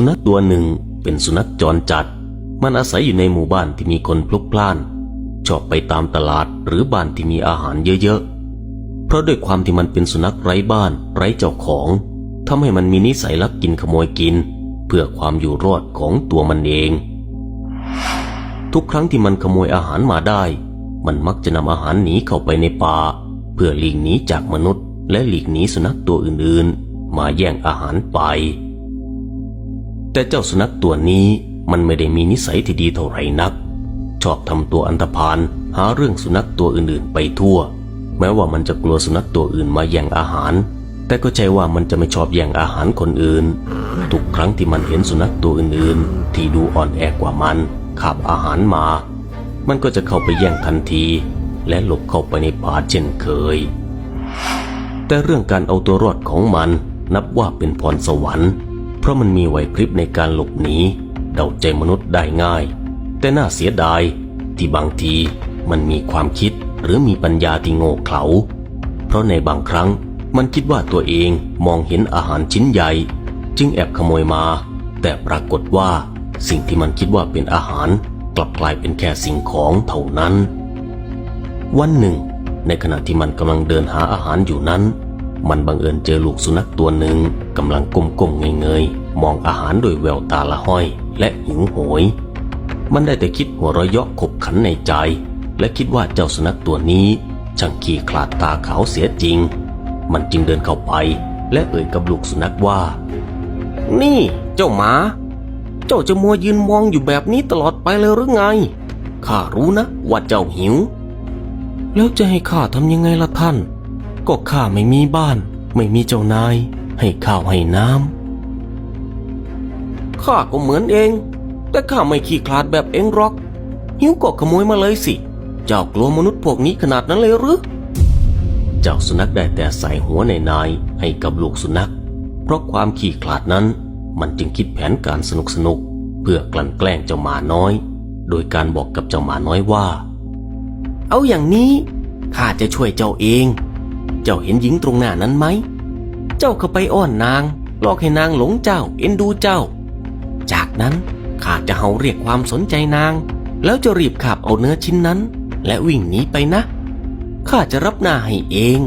สุนัขตัวหนึ่งเป็นสุนัขจรจัด มันอาศัยอยู่ในหมู่บ้านที่มีคนพลุกพล่าน ชอบไปตามตลาดหรือบ้านที่มีอาหารเยอะๆ เพราะด้วยความที่มันเป็นสุนัขไร้บ้านไร้เจ้าของทำให้มันมีนิสัยลักกินขโมยกิน เพื่อความอยู่รอดของตัวมันเอง ทุกครั้งที่มันขโมยอาหารมาได้ มันมักจะนำอาหารหนีเข้าไปในป่า เพื่อหลีกหนีจากมนุษย์ และหลีกหนีสุนัขตัวอื่นๆ มาแย่งอาหารไป แต่เจ้าสุนัขตัวนี้มันไม่ได้มีนิสัยที่ดีเท่าไหร่นัก ชอบทำตัวอันธพาลหาเรื่องสุนัขตัวอื่นๆ ไปทั่ว แม้ว่ามันจะกลัวสุนัขตัวอื่นมาแย่งอาหาร แต่ก็ใจว่ามันจะไม่ชอบแย่งอาหารคนอื่น ทุกครั้งที่มันเห็นสุนัขตัวอื่นๆ ที่ดูอ่อนแอกว่ามันขับอาหารมา มันก็จะเข้าไปแย่งทันที และหลบเข้าไปในป่าเช่นเคย แต่เรื่องการเอาตัวรอดของมันนับว่าเป็นพรสวรรค์ ราะมันมีไหวพริบในการหลบหนีเดาใจมนุษย์ได้ง่าย แต่น่าเสียดายที่บางทีมันมีความคิดหรือมีปัญญาที่โง่เขลาเพราะในบางครั้งมันคิดว่าตัวเองมองเห็นอาหารชิ้นใหญ่ จึงแอบขโมยมา แต่ปรากฏว่าสิ่งที่มันคิดว่าเป็นอาหาร กลับกลายเป็นแค่สิ่งของเท่านั้น วันหนึ่ง ในขณะที่มันกำลังเดินหาอาหารอยู่นั้น มันบังเอิญเจอลูกสุนัขตัวหนึ่งกำลังก้มๆเงยๆมองอาหารโดยแววตาละห้อย และหิวโหย มันได้แต่คิดหัวเราะเยาะขบขันในใจ และคิดว่าเจ้าสุนัขตัวนี้ช่างขี้ขลาดตาขาวเสียจริง มันจึงเดินเข้าไป และเอ่ยกับลูกสุนัขว่า นี่เจ้าหมา เจ้าจะมัวยืนมองอยู่แบบนี้ตลอดไปเลยหรือไง ข้ารู้นะว่าเจ้าหิว แล้วจะให้ข้าทำยังไงล่ะท่าน ก็ข้าไม่มีบ้าน ไม่มีเจ้านาย ให้ข้าวให้น้ำข้าก็เหมือนเอง แต่ข้าไม่ขี้คลาดแบบเองหรอก หิวก็ขโมยมาเลยสิ เจ้ากลัวมนุษย์พวกนี้ขนาดนั้นเลยหรือเจ้าสุนัขได้แต่ใส่หัวในนายให้กับลูกสุนัข เพราะความขี้ขลาดนั้น มันจึงคิดแผนการสนุกสนุกๆเพื่อกลั่นแกล้งเจ้าหมาน้อย โดยการบอกกับเจ้าหมาน้อยว่า เอาอย่างนี้ข้าจะช่วยเจ้าเอง เจ้าเห็นหญิงตรงหน้านั้นไหม เจ้าเข้าไปอ้อนนางหลอกให้นางหลงเจ้าเอ็นดูเจ้า จากนั้นข้าจะเฮาเรียกความสนใจนาง แล้วจะรีบขับเอาเนื้อชิ้นนั้น และวิ่งหนีไปนะข้าจะรับหน้าให้เอง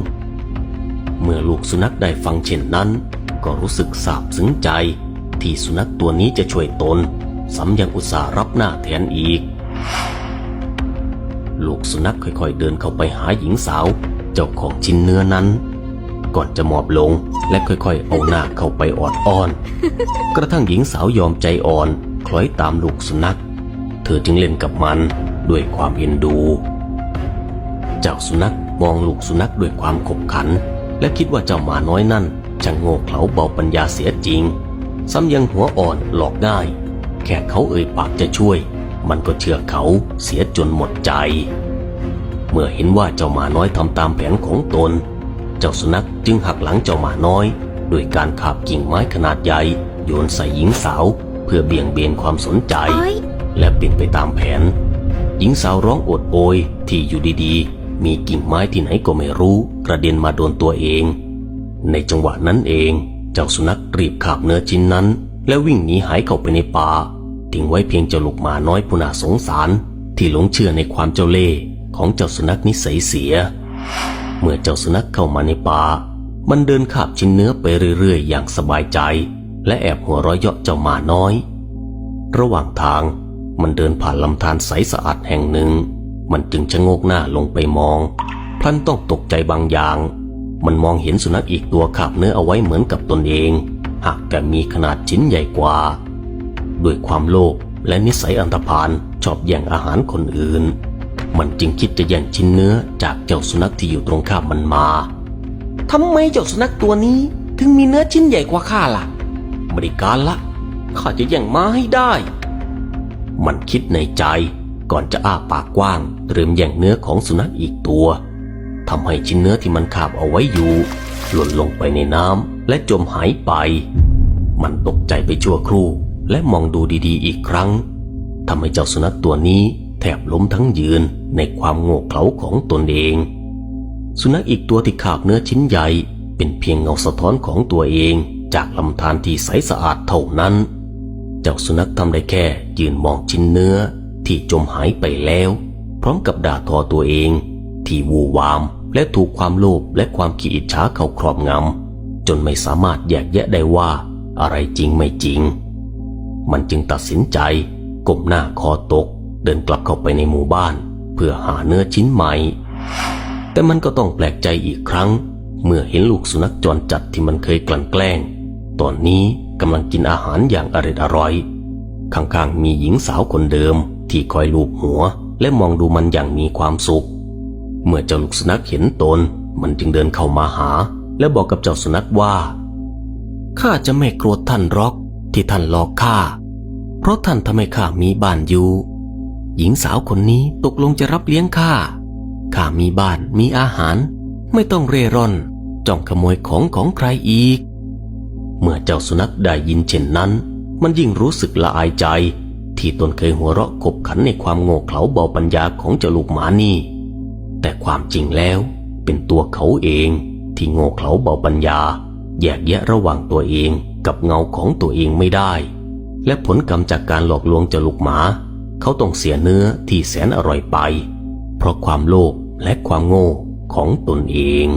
เมื่อลูกสุนัขได้ฟังเช่นนั้น ก็รู้สึกซาบซึ้งใจ ที่สุนัขตัวนี้จะช่วยตนซ้ำยังอุตส่าห์รับหน้าแทนอีก ลูกสุนัขค่อยๆเดินเข้าไปหาหญิงสาว เจ้าของชิ้นเนื้อนั้น ก่อนจะหมอบลงและค่อยๆ เอาหน้าเข้าไปออดอ้อน กระทั่งหญิงสาวยอมใจอ่อน คล้อยตามลูกสุนัข เธอจึงเล่นกับมันด้วยความเอ็นดู เจ้าสุนัขมองลูกสุนัขด้วยความขบขัน และคิดว่าเจ้าหมาน้อยนั่นช่างโง่เขลาเบาปัญญาเสียจริง ซ้ำยังหัวอ่อนหลอกง่าย แค่เขาเอ่ยปากจะช่วย มันก็เชื่อเขาเสียจนหมดใจ เมื่อเห็นว่าเจ้าหมาน้อยทำตามแผนของตน เจ้าสุนัขจึงหักหลังเจ้าหมาน้อยโดยการขาบกิ่งไม้ขนาดใหญ่ โยนใส่หญิงสาว เพื่อเบี่ยงเบนความสนใจโอ๊ยและเป็นไปตามแผน หญิงสาวร้องโอดโอยที่อยู่ดีๆ มีกิ่งไม้ที่ไหนก็ไม่รู้ กระเด็นมาโดนตัวเอง ในจังหวะนั้นเอง เจ้าสุนัขรีบขาบเนื้อชิ้นนั้น และวิ่งหนีหายเข้าไปในป่าทิ้งไว้เพียงเจ้าลูกหมาน้อยผู้น่าสงสาร ที่หลงเชื่อในความเจ้าเล่ห์ ของเจ้าสุนัขนิสัยเสีย เมื่อเจ้าสุนัขเข้ามาในป่า มันเดินขาบชิ้นเนื้อไปเรื่อยๆ อย่างสบายใจ และแอบหัวเราะเยาะเจ้าหมาน้อย ระหว่างทางมันเดินผ่านลำธารใสสะอาดแห่งหนึ่ง มันจึงชะโงกหน้าลงไปมอง พลันต้องตกใจบางอย่าง มันมองเห็นสุนัขอีกตัวขาบเนื้อเอาไว้เหมือนกับตนเอง หากแต่มีขนาดชิ้นใหญ่กว่า ด้วยความโลภและนิสัยอันธพาลชอบแย่งอาหารคนอื่น มันจึงคิดจะแย่งชิ้นเนื้อจากเจ้าสุนัขที่อยู่ตรงข้ามมันมาทำไมเจ้าสุนัขตัวนี้ ถึงมีเนื้อชิ้นใหญ่กว่าข้าล่ะบริการละข้าจะแย่งมาให้ได้ มันคิดในใจก่อนจะอ้าปากกว้างเตรียมแย่งเนื้อของสุนัขอีกตัวทำให้ชิ้นเนื้อที่มันคาบเอาไว้อยู่ หล่นลงไปในน้ำและจมหายไป มันตกใจไปชั่วครู่ และมองดูดีๆ อีกครั้งทำให้เจ้าสุนัขตัวนี้ แทบล้มทั้งยืนในความโง่เขลาของตนเอง สุนัขอีกตัวที่ขาบเนื้อชิ้นใหญ่ เป็นเพียงเงาสะท้อนของตัวเองจากลำธารที่ใสสะอาดเท่านั้น เจ้าสุนัขทำได้แค่ยืนมองชิ้นเนื้อที่จมหายไปแล้ว พร้อมกับด่าทอตัวเอง ที่วูวามและถูกความโลภและความขี้อิจฉาเข้าครอบงำจนไม่สามารถแยกแยะได้ว่าอะไรจริงไม่จริง มันจึงตัดสินใจก้มหน้าคอตก เดินกลับเข้าไปในหมู่บ้าน เพื่อหาเนื้อชิ้นใหม่ แต่มันก็ต้องแปลกใจอีกครั้ง เมื่อเห็นลูกสุนัขจรจัดที่มันเคยกลั่นแกล้ง ตอนนี้กำลังกินอาหารอย่างอร็ดอร่อย ข้างๆมีหญิงสาวคนเดิม ที่คอยลูบหัว และมองดูมันอย่างมีความสุข เมื่อเจ้าลูกสุนัขเห็นตน มันจึงเดินเข้ามาหา และบอกกับเจ้าสุนัขว่าข้าจะไม่โกรธท่านหรอกที่ท่านหลอกข้า เพราะท่านทำให้ข้ามีบ้านอยู่ หญิงสาวคนนี้ตกลงจะรับเลี้ยงข้า ข้ามีบ้านมีอาหาร ไม่ต้องเร่ร่อนจ้องขโมยของของใครอีก เมื่อเจ้าสุนัขได้ยินเช่นนั้น มันยิ่งรู้สึกละอายใจ ที่ตนเคยหัวเราะขบขันในความโง่เขลาเบาปัญญาของเจ้าลูกหมานี่ แต่ความจริงแล้วเป็นตัวเขาเองที่โง่เขลาเบาปัญญา แยกแยะระหว่างตัวเองกับเงาของตัวเองไม่ได้ และผลกรรมจากการหลอกลวงเจ้าลูกหมา เขาต้องเสียเนื้อที่แสนอร่อยไป เพราะความโลภและความโง่ของตนเอง